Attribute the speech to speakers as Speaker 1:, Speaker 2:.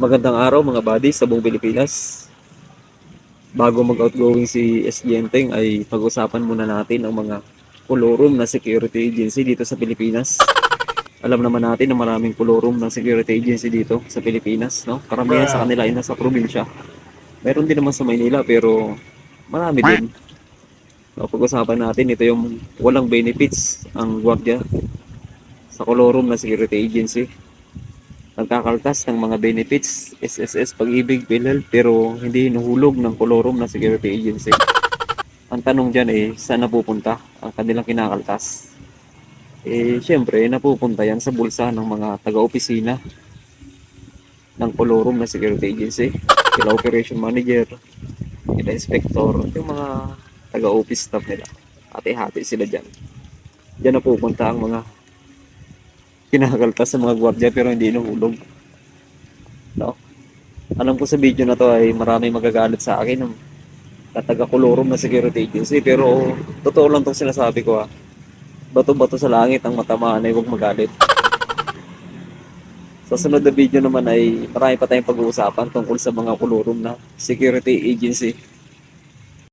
Speaker 1: Magandang araw mga buddy sa buong Pilipinas. Bago mag-outgoing si SG Enteng ay pag-usapan muna natin ang mga kolorum na security agency dito sa Pilipinas. Alam naman natin na maraming kolorum ng security agency dito sa Pilipinas, no? Karamihan sa kanila ay nasa probinsya. Meron din naman sa Maynila pero marami din. No, pag-usapan natin ito yung walang benefits ang gwardiya sa kolorum na security agency nagkakaltas ng mga benefits, SSS, pag-ibig, PhilHealth, pero hindi hinuhulog ng kolorum ng security agency. Ang tanong dyan eh, saan napupunta ang kanilang kinakaltas? Eh, syempre, napupunta yan sa bulsa ng mga taga-opisina ng kolorum ng security agency, sila operation manager, sila inspector, yung mga taga-office staff nila. Hati-hati sila dyan. Diyan napupunta ang mga kinakaltas sa mga gwardiya pero hindi inuhulog. No? Alam ko sa video na to ay marami magagalit sa akin ng tataga kolorum na security agency pero totoo lang tong sinasabi ko ha. Bato-bato sa langit ang matamaan ay huwag magalit. Sa sunod na video naman ay marami pa tayong pag-uusapan tungkol sa mga kolorum na security agency